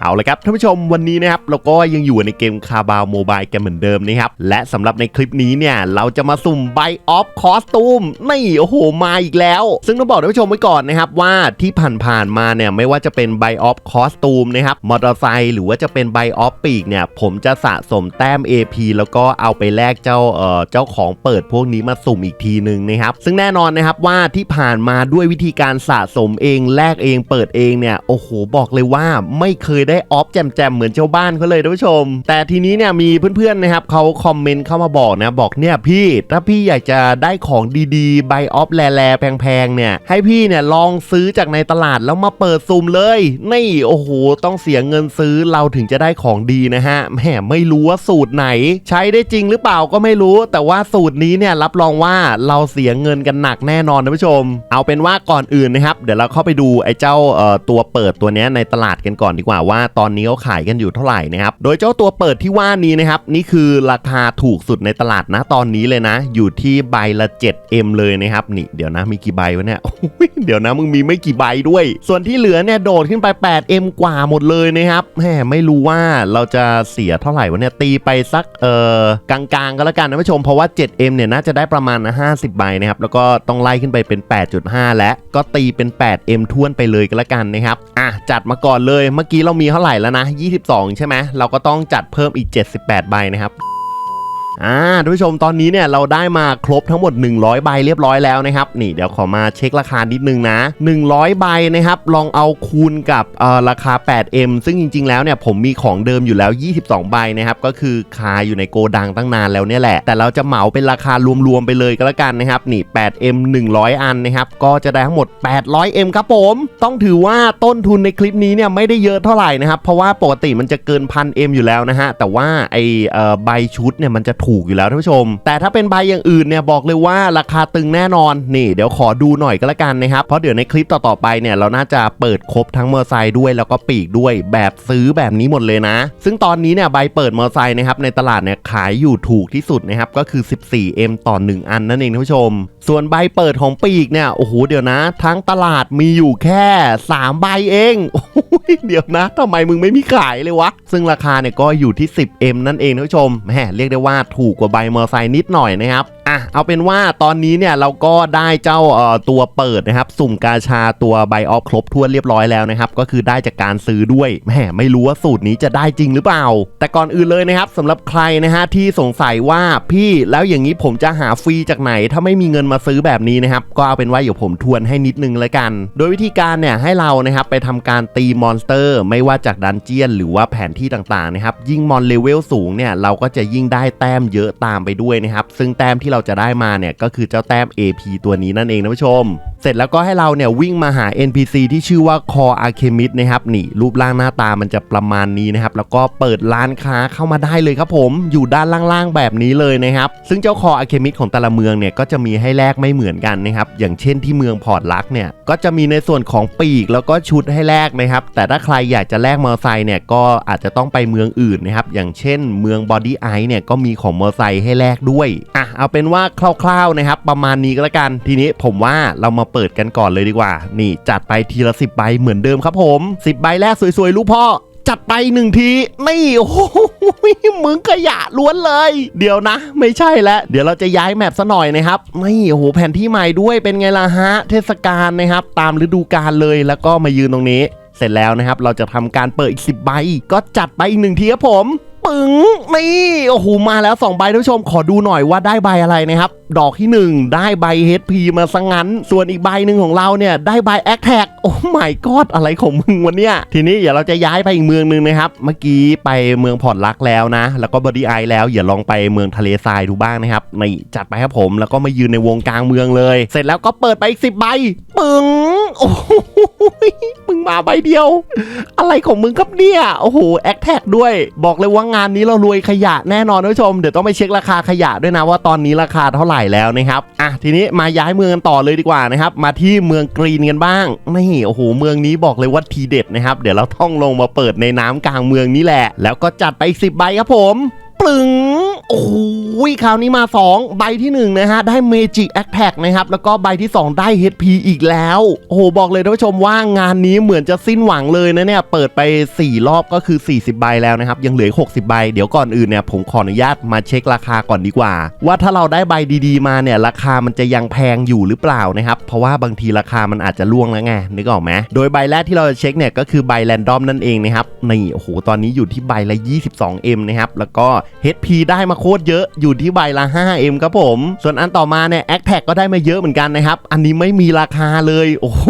เอาละครับท่านผู้ชมวันนี้นะครับเราก็ยังอยู่ในเกมคาบาวโมบายกันเหมือนเดิมนะครับ และสำหรับในคลิปนี้เนี่ย เราจะมาสุ่มไบออฟคอสตูมนี่โอ้โหมาอีกแล้ว ซึ่งต้องบอกท่านผู้ชมไว้ก่อนนะครับว่าที่ผ่านๆมาเนี่ยไม่ว่าจะเป็นไบออฟคอสตูมนะครับมอเตอร์ไซค์หรือว่าจะเป็นไบออฟปีกเนี่ยผมจะสะสมแต้ม AP แล้วก็เอาไปแลกเจ้าเอ่อเจ้าของเปิดพวกนี้มาสุ่มอีกทีหนึ่งนะครับซึ่งแน่นอนนะครับว่าที่ผ่านมาด้วยวิธีการสะสมเองแลกเองเปิดเองเนี่ยโอ้โหบอกเลยว่าไม่เคยได้ออฟแจมๆเหมือนเจ้าบ้านเขาเลยท่านผู้ชม แต่ทีนี้เนี่ยมีเพื่อนๆนะครับเขาคอมเมนต์เข้ามาบอกนะบอกเนี่ยพี่ถ้าพี่อยากจะได้ของดีๆไบออฟแลๆแพงๆเนี่ยให้พี่เนี่ยลองซื้อจากในตลาดแล้วมาเปิดซุ่มเลยนี่โอ้โหต้องเสียเงินซื้อเราถึงจะได้ของดีนะฮะแหมไม่รู้ว่าสูตรไหน ใช้ได้จริงหรือเปล่าก็ไม่รู้ แต่ว่าสูตรนี้เนี่ยรับรองว่าเราเสียเงินกันหนักแน่นอนท่านผู้ชม เอาเป็นว่าก่อนอื่นนะครับ เดี๋ยวเราเข้าไปดูไอ้เจ้าเอ่อตัวเปิดตัวเนี้ยในตลาดกันก่อนดีกว่าว่า่าตอนนี้เขาขายกันอยู่เท่าไหร่นะครับ โดยเจ้าตัวเปิดที่ว่านี้นะครับ นี่คือราคาถูกสุดในตลาดนะตอนนี้เลยนะ อยู่ที่ใบละ 7M เลยนะครับนี่เดี๋ยวนะมีกี่ใบวะเนี่ยเดี๋ยวนะมึงมีไม่กี่ใบด้วย ส่วนที่เหลือเนี่ยโดดขึ้นไป 8M กว่าหมดเลยนะครับแหมไม่รู้ว่าเราจะเสียเท่าไหร่วะเนี่ยตีไปสักเออกลางๆก็แล้วกันนะผู้ชมเพราะว่า 7M เนี่ยน่าจะได้ประมาณ50ใบนะครับแล้วก็ต้องไล่ขึ้นไปเป็น 8.5 และก็ตีเป็น 8M ท้วนไปเลยก็แล้วกันนะครับอะจัดมาก่อนเลยเมื่อกี้เรามีีเท่าไหร่แล้วนะ 22 ใช่ไหมเราก็ต้องจัดเพิ่มอีก 78 ใบนะครับ อ่าท่านผู้ชมตอนนี้เนี่ยเราได้มาครบทั้งหมด 100 ใบเรียบร้อยแล้วนะครับ นี่เดี๋ยวขอมาเช็คราคานิดนึงนะ 100 ใบนะครับ ลองเอาคูณกับเอ่อราคา 8M ซึ่งจริง ๆ แล้วเนี่ยผมมีของเดิมอยู่แล้ว 22 ใบนะครับ ก็คือคาอยู่ในโกดังตั้งนานแล้วเนี่ยแหละ แต่เราจะเหมาเป็นราคารวม ๆ ไปเลยก็แล้วกันนะครับ นี่ 8M 100 อันนะครับ ก็จะได้ทั้งหมด 800M ครับผม ต้องถือว่าต้นทุนในคลิปนี้เนี่ยไม่ได้เยอะเท่าไหร่นะครับ เพราะว่าปกติมันจะเกินพัน M อยู่แล้วนะฮะ แต่ว่าไอเอ่อใบชุดเนี่ยมันจะถูกอยู่แล้วท่านผู้ชม แต่ถ้าเป็นใบอย่างอื่นเนี่ยบอกเลยว่าราคาตึงแน่นอนนี่ เดี๋ยวขอดูหน่อยก็แล้วกันนะครับเพราะเดี๋ยวในคลิปต่อๆไปเนี่ยเราน่าจะเปิดครบทั้งมอเตอร์ไซค์ด้วยแล้วก็ปีกด้วยแบบซื้อแบบนี้หมดเลยนะ ซึ่งตอนนี้เนี่ยใบเปิดมอเตอร์ไซค์นะครับในตลาดเนี่ยขายอยู่ถูกที่สุดนะครับก็คือ 14M ต่อ 1 อันนั่นเองท่านผู้ชม ส่วนใบเปิดของปีกเนี่ยโอ้โหเดี๋ยวนะ ทั้งตลาดมีอยู่แค่ 3 ใบเองโอ้ยเดี๋ยวนะทำไมมึงไม่มีขายเลยวะ ซึ่งราคาเนี่ยก็อยู่ที่ 10M นั่นเองท่านผู้ชมแหมเรียกได้ว่าถูกกว่าใบมอเตอร์ไซค์นิดหน่อยนะครับ อะเอาเป็นว่าตอนนี้เนี่ยเราก็ได้เจ้าเอ่อตัวเปิดนะครับ สุ่มกาชาตัวใบออฟครบทั่วเรียบร้อยแล้วนะครับ ก็คือได้จากการซื้อด้วยแหมไม่รู้ว่าสูตรนี้จะได้จริงหรือเปล่า แต่ก่อนอื่นเลยนะครับสำหรับใครนะฮะที่สงสัยว่าพี่แล้วอย่างนี้ผมจะหาฟรีจากไหน ถ้าไม่มีเงินมาซื้อแบบนี้นะครับ ก็เอาเป็นว่าเดี๋ยวผมทวนให้นิดนึงแล้วกัน โดยวิธีการเนี่ยให้เรานะครับไปทำการตีมอนสเตอร์ ไม่ว่าจากดันเจียนหรือว่าแผนที่ต่างๆนะครับยิ่งมอนเลเวลสูงเนี่ยเราก็จะยิ่งได้แต้มเยอะตามไปด้วยนะครับซึ่งแต้มที่เราจะได้มาเนี่ยก็คือเจ้าแต้ม AP ตัวนี้นั่นเองนะผู้ชม เสร็จแล้วก็ให้เราเนี่ยวิ่งมาหา NPC ที่ชื่อว่า Core Alchemist นะครับนี่รูปร่างหน้าตามันจะประมาณนี้นะครับแล้วก็เปิดร้านค้าเข้ามาได้เลยครับผมอยู่ด้านล่างๆแบบนี้เลยนะครับซึ่งเจ้า Core Alchemist ของแต่ละเมืองเนี่ยก็จะมีให้แลกไม่เหมือนกันนะครับอย่างเช่นที่เมืองพอร์ตลักเนี่ยก็จะมีในส่วนของปีกแล้วก็ชุดให้แลกนะครับแต่ถ้าใครอยากจะแลกมอเตอร์ไซค์เนี่ยก็อาจจะต้องไปเมืองอื่นนะครับอย่างเช่นเมือง Body Eye เนี่ยก็มีของมอเตอร์ไซค์ให้แลกด้วยอะเอาเป็นว่าคร่าวๆนะครับประมาณนี้ก็แล้วกันทีนี้ผมว่าเรามาเปิดกันก่อนเลยดีกว่า นี่จัดไปทีละ 10 ใบเหมือนเดิมครับผม 10 ใบแรกสวยๆ ลูกพ่อ จัดไปหนึ่งที นี่ โอ้โหมึงขยะล้วนเลย เดี๋ยวนะ ไม่ใช่แล้ว เดี๋ยวเราจะย้ายแมปซะหน่อยนะครับ นี่โอ้โหแผนที่ใหม่ด้วยเป็นไงล่ะฮะ เทศกาลนะครับ ตามฤดูกาลเลยแล้วก็มายืนตรงนี้ เสร็จแล้วนะครับ เราจะทำการเปิดอีก 10 ใบ ก็จัดไปอีกหนึ่งทีครับผม ปึ๋งนี่โอ้โหมาแล้ว2ใบท่านผู้ชมขอดูหน่อยว่าได้ใบอะไรนะครับ ดอกที่ 1 ได้ใบ HP มาซะงั้น ส่วนอีกใบหนึ่งของเราเนี่ยได้ใบ a c t a g โอ้ my god อะไรของมึงวันเนี้ยทีนี้เดี๋ยวเราจะย้ายไปอีกเมืองหนึ่งนะครับ เมื่อกี้ไปเมืองพอร์ตลักแล้วนะ แล้วก็บอดี้ไอแล้วอย่าลองไปเมืองทะเลทรายดูบ้างนะครับในจัดไปครับผมแล้วก็มายืนในวงกลางเมืองเลย เสร็จแล้วก็เปิดไปอีกสิบใบปึ๋งโอ้ มึงมาใบเดียว อะไรของมึงครับเนี่ย โอ้โห แอคแท็กด้วย บอกเลยว่างานนี้เรารวยขยะแน่นอนท่านผู้ชม เดี๋ยวต้องไปเช็คราคาขยะด้วยนะว่าตอนนี้ราคาเท่าไหร่แล้วนะครับ อะทีนี้มาย้ายเมืองกันต่อเลยดีกว่านะครับ มาที่เมืองกรีนกันบ้าง นี่โอ้โห เมืองนี้บอกเลยว่าทีเด็ดนะครับ เดี๋ยวเราท่องลงมาเปิดในน้ำกลางเมืองนี้แหละ แล้วก็จัดไปสิบใบครับผมปลึง โอ้โหคราวนี้มา 2 ใบที่ 1 นะฮะ ได้ Magic Attack นะครับ แล้วก็ใบที่ 2 ได้ HP อีกแล้ว โอ้โห บอกเลยท่านผู้ชมว่างานนี้เหมือนจะสิ้นหวังเลยนะเนี่ย เปิดไป 4 รอบก็คือ 40 ใบแล้วนะครับ ยังเหลืออก60 ใบ เดี๋ยวก่อนอื่นเนี่ย ผมขออนุญาตมาเช็คราคาก่อนดีกว่า ว่าถ้าเราได้ใบดี ๆ มาเนี่ย ราคามันจะยังแพงอยู่หรือเปล่านะครับ เพราะว่าบางทีราคามันอาจจะล่วงแล้วไง นึกออกไหมโดยใบแรกที่เราจะเช็คเนี่ย ก็คือใบแรนดอมนั่นเองนะครับ นี่ โอ้โห ตอนนี้อยู่ที่ใบละ 22M นะครับ แล้วก็ HP ได้มาโคตรเยอะอยู่ที่ใบละ 5M ครับผม ส่วนอันต่อมาเนี่ย a c t a g ก็ได้มาเยอะเหมือนกันนะครับ อันนี้ไม่มีราคาเลย โอ้โห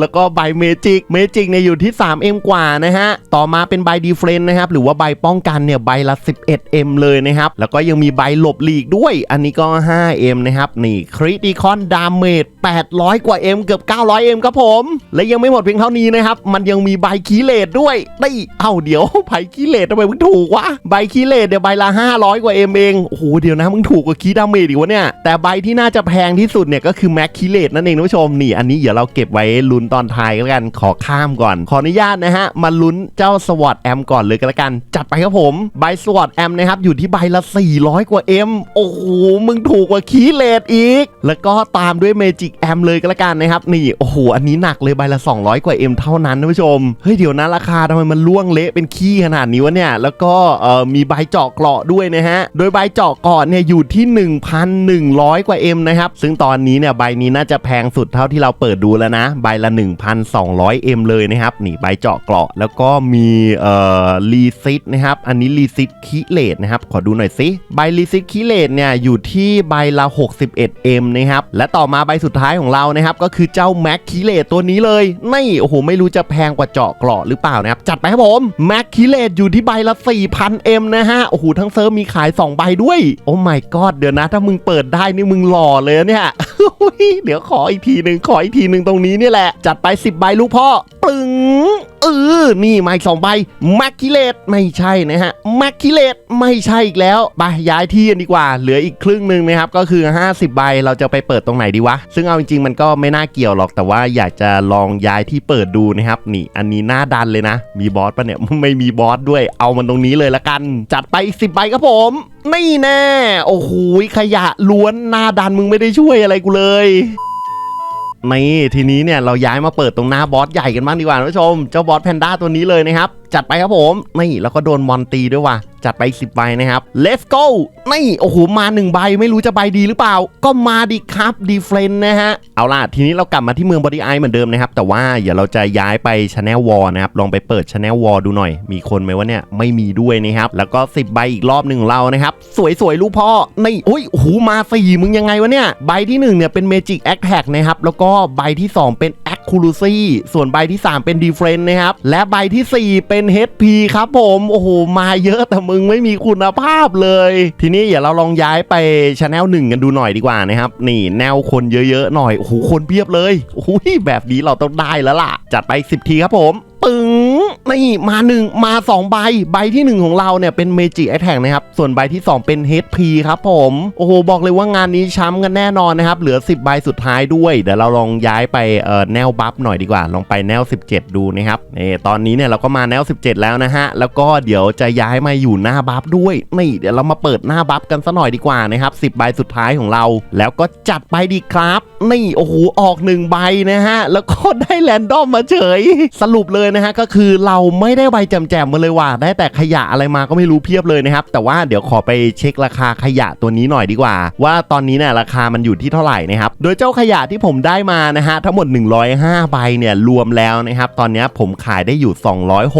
แล้วก็ใบเมจิกเมจิกเนี่ยอยู่ที่ 3M กว่านะฮะ ต่อมาเป็นใบดีเฟรนนะครับ หรือว่าใบป้องกันเนี่ยใบละ 11M เลยนะครับ แล้วก็ยังมีใบหลบหลีกด้วย อันนี้ก็ 5M นะครับ นี่คริติคอนดาเมจ800 กว่า M เกือบ 900M ครับผม และยังไม่หมดเพียงเท่านี้นะครับ มันยังมีใบคีเลตด้วยได้เอ้าเดี๋ยวใบคีเลตทำไมมึงถูกวะใบคีเลตเดี๋ยวใบละ 500 กว่า M เองโอ้โหเดี๋ยวนะมึงถูกกว่าคีดาเมจอีกวะเนี่ย แต่ใบที่น่าจะแพงที่สุดเนี่ยก็คือแม็กคีเลตนั่นเองท่านผู้ชมนี่อันนี้เดี๋ยวเราเก็บไว้ลุ้นตอนท้ายแล้วกันขอข้ามก่อน ขออนุญาตนะฮะ มาลุ้นเจ้าสวอตแอมก่อนเลยก็แล้วกัน จัดไปครับผมใบสวอตแอมนะครับอยู่ที่ใบละ 400 กว่า M โอ้โหมึงถูกกว่าคีเลตอีก แล้วก็ตามด้วยเมจิกแอมเลยก็แล้วกันนะครับนี่โอ้โหอันนี้หนักเลยใบละ 200 กว่า M เท่านั้นท่านผู้ชมเฮ้ยเดี๋ยวนะราคาทำไมมันล่วงเละเป็นขี้ขนาดนี้วะเนี่ยแล้วก็เอ่อมีใบเจาะเกราะด้วยนะฮะโดยใบเจาะกราะเนี่ยอยู่ที่ 1,100 กว่า M นะครับ ซึ่งตอนนี้เนี่ยใบนี้น่าจะแพงสุดเท่าที่เราเปิดดูแล้วนะ ใบละ 1,200 M เลยนะครับ นี่ใบเจาะเกราะ แล้วก็มีเอ่อรีซิตนะครับ อันนี้รีซิตคิเลตนะครับ ขอดูหน่อยสิใบรีซิตคิเลตเนี่ยอยู่ที่ใบละ 61 M นะครับ และต่อมาใบสุดท้ายของเรานะครับก็คือเจ้าแม็กคิเลตตัวนี้เลยนี่โอ้โหไม่รู้จะแพงกว่าเจาะเกราะหรือเปล่านะครับจัดไปครับผมแม็กคิเลตอยู่ที่ใบละ4,000 M นะฮะโอ้โหทั้งเซิร์ฟมีขาย2ใบด้วย โอ้ my god เดี๋ยวนะ ถ้ามึงเปิดได้นี่มึงหล่อเลยเนี่ย เดี๋ยวขออีกทีหนึ่งขออีกทีหนึ่งตรงนี้นี่แหละ จัดไป 10 ใบลูกพ่อ ปึงเออนี่ไมาอีกสองใบแมคคิเลตไม่ใช่นะฮะแมคคิเลตไม่ใช่อีกแล้วไปย้ายที่กันดีกว่า เหลืออีกครึ่งหนึ่งนะครับก็คือ 50 ใบเราจะไปเปิดตรงไหนดีวะ ซึ่งเอาจริงๆ มันก็ไม่น่าเกี่ยวหรอกแต่ว่าอยากจะลองย้ายที่เปิดดูนะครับนี่อันนี้หน้าดันเลยนะ มีบอสปะเนี่ยไม่มีบอสด้วย เอามันตรงนี้เลยละกัน จัดไปอีก10ใบครับผมไม่แน่ โอ้โหขยะล้วนหน้าดันมึงไม่ได้ช่วยอะไรกูเลย นี่ทีนี้เนี่ยเราย้ายมาเปิดตรงหน้าบอสใหญ่กันบ้างดีกว่าท่านผู้ชม เจ้าบอสแพนด้าตัวนี้เลยนะครับ จัดไปครับผม นี่แล้วก็โดนมอนตีด้วยว่ะ จัดไป 10ใบนะครับ let's go นี่โอ้โหมา 1 ใบไม่รู้จะใบดีหรือเปล่า ก็มาดิครับดีเฟรนนะฮะ เอาล่ะ ทีนี้เรากลับมาที่เมืองบอดี้ไอเหมือนเดิมนะครับ แต่ว่าเดี๋ยวเราจะย้ายไปช n แนลวอลนะครับ ลองไปเปิดช n แนลวอลดูหน่อย มีคนไหมวะเนี่ยไม่มีด้วยนะครับ แล้วก็ 10 ใบอีกรอบหนึ่งเรานะครับ สวยๆลูกพ่อนี่โอ้ยโอ้โหมาสี่มึงยังไงวะเนี่ยใบที่ 1เนี่ยเป็น Magic Attack นะครับแล้วก็ใบที่ 2 เป็น Accuracy ส่วนใบที่ 3 เป็น Defense นะครับและใบทีสี่ 4 เป็น HP ครับผมโอ้โหมาเยอะแต่มึงไม่มีคุณภาพเลย ทีนี้เดี๋ยวเราลองย้ายไปชาแนลหนึ่งกันดูหน่อยดีกว่านะครับ นี่แนวคนเยอะๆหน่อย โอ้โห คนเพียบเลยโอ้โหแบบนี้เราต้องได้แล้วล่ะ จัดไป 10 ทีครับผม ปึ้ง นี่มาหนึ่งมา2ใบใบที่1ของเราเนี่ยเป็นเมจิแอแทกนะครับ ส่วนใบที่2เป็น HP ครับผม โอ้โห บอกเลยว่างานนี้ช้ำกันแน่นอนนะครับ เหลือ 10 ใบสุดท้ายด้วย เดี๋ยวเราลองย้ายไปเอ่อแนวบัฟหน่อยดีกว่า ลองไปแนว 17 ดูนะครับนี่ตอนนี้เนี่ยเราก็มาแนว 17 แล้วนะฮะ แล้วก็เดี๋ยวจะย้ายมาอยู่หน้าบัฟด้วยนี่เดี๋ยวเรามาเปิดหน้าบัฟกันซะหน่อยดีกว่านะครับ 10 ใบสุดท้ายของเรา แล้วก็จัดไปดีครับนี่โอ้โหออกหนึ่งใบนะฮะแล้วก็ได้แรนดอมมาเฉย สรุปเลยนะฮะก็คือเราไม่ได้ใบแจมๆมาเลยว่ะได้แต่ขยะอะไรมาก็ไม่รู้เพียบเลยนะครับ แต่ว่าเดี๋ยวขอไปเช็คราคาขยะตัวนี้หน่อยดีกว่า ว่าตอนนี้เนี่ยราคามันอยู่ที่เท่าไหร่นะครับ โดยเจ้าขยะที่ผมได้มานะฮะทั้งหมด 105 ใบเนี่ยรวมแล้วนะครับ ตอนนี้ผมขายได้อยู่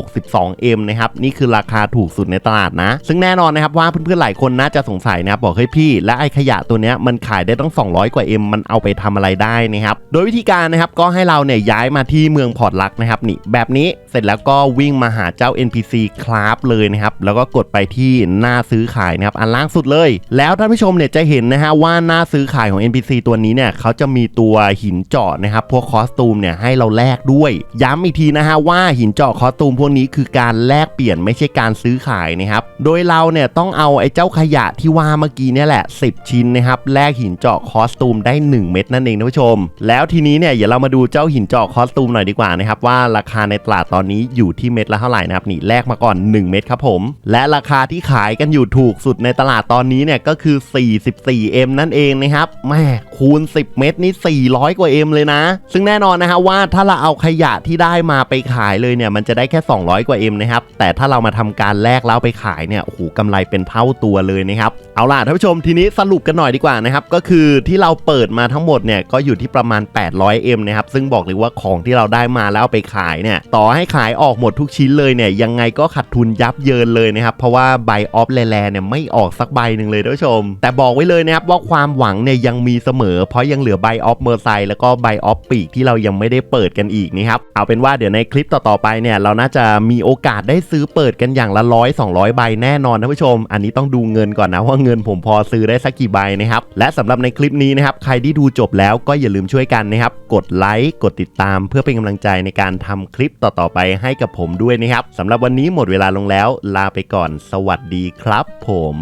262M นะครับนี่คือราคาถูกสุดในตลาดนะ ซึ่งแน่นอนนะครับว่าเพื่อนๆหลายคนน่าจะสงสัยนะครับบอกเฮ้ยพี่ และไอขยะตัวเนี้ยมันขายได้ต้อง200 กว่า M มันเอาไปทำอะไรได้นะครับโดยวิธีการนะครับก็ให้เราเนี่ยย้ายมาที่เมืองพอร์ตลักนะครับนี่แบบนี้เสร็จแล้วก็วิ่งมาหาเจ้า NPC คราฟเลยนะครับ แล้วก็กดไปที่หน้าซื้อขายนะครับ อันล่างสุดเลย แล้วท่านผู้ชมเนี่ยจะเห็นนะฮะว่าหน้าซื้อขายของ NPC ตัวนี้เนี่ยเขาจะมีตัวหินเจาะนะครับ พวกคอสตูมเนี่ยให้เราแลกด้วย ย้ำอีกทีนะฮะว่าหินเจาะคอสตูมพวกนี้คือการแลกเปลี่ยนไม่ใช่การซื้อขายนะครับ โดยเราเนี่ยต้องเอาไอ้เจ้าขยะที่ว่าเมื่อกี้เนี่ยแหละ 10 ชิ้นนะครับ แลกหินเจาะคอสตูมได้ 1 เม็ดนั่นเองท่านผู้ชม แล้วทีนี้เนี่ยเดี๋ยวเรามาดูเจ้าหินเจาะคอสตูมหน่อยดีกว่านะครับว่าราคาในตลาดตอนนี้อยู่ที่เม็ดละเท่าไหร่นะครับนี่แลกมาก่อน 1 เม็ดครับผม และราคาที่ขายกันอยู่ถูกสุดในตลาดตอนนี้เนี่ยก็คือ 44M นั่นเองนะครับแม่คูณ 10 เม็ดนี่ 400 กว่า M เลยนะ ซึ่งแน่นอนนะฮะว่าถ้าเราเอาขยะที่ได้มาไปขายเลยเนี่ยมันจะได้แค่ 200 กว่า M นะครับแต่ถ้าเรามาทำการแลกแล้วไปขายเนี่ยโอ้โหกำไรเป็นเท่าตัวเลยนะครับเอาล่ะท่านผู้ชมทีนี้สรุปกันหน่อยดีกว่านะครับก็คือที่เราเปิดมาทั้งหมดเนี่ยก็อยู่ที่ประมาณ 800M นะครับซึ่งบอกเลยว่าของที่เราได้มาแล้วไปขายเนี่ยต่อให้ขายออกอกหมดทุกชิ้นเลยเนี่ยยังไงก็ขาดทุนยับเยินเลยนะครับ เพราะว่าใบออฟแลเนี่ยไม่ออกสักใบหนึ่งเลยท่านผู้ชม แต่บอกไว้เลยนะครับว่าความหวังเนี่ยยังมีเสมอ เพราะยังเหลือใบออฟเมอร์ไซแล้วก็ใบออฟปีกที่เรายังไม่ได้เปิดกันอีกนะครับเอาเป็นว่าเดี๋ยวในคลิปต่อๆไปเนี่ยเราน่าจะมีโอกาสได้ซื้อเปิดกันอย่างละร้อย200 ใบแน่นอนท่านผู้ชม อันนี้ต้องดูเงินก่อนนะว่าเงินผมพอซื้อได้สักกี่ใบนะครับและสำหรับในคลิปนี้นะครับใครที่ดูจบแล้วก็อย่าลืมช่วยกันนะครับกดไลค์กดติดตามเพื่อเป็นกำลังใจในการทำคลิปต่อๆไปให้กับผมด้วยนะครับสำหรับวันนี้หมดเวลาลงแล้ว ลาไปก่อน สวัสดีครับผม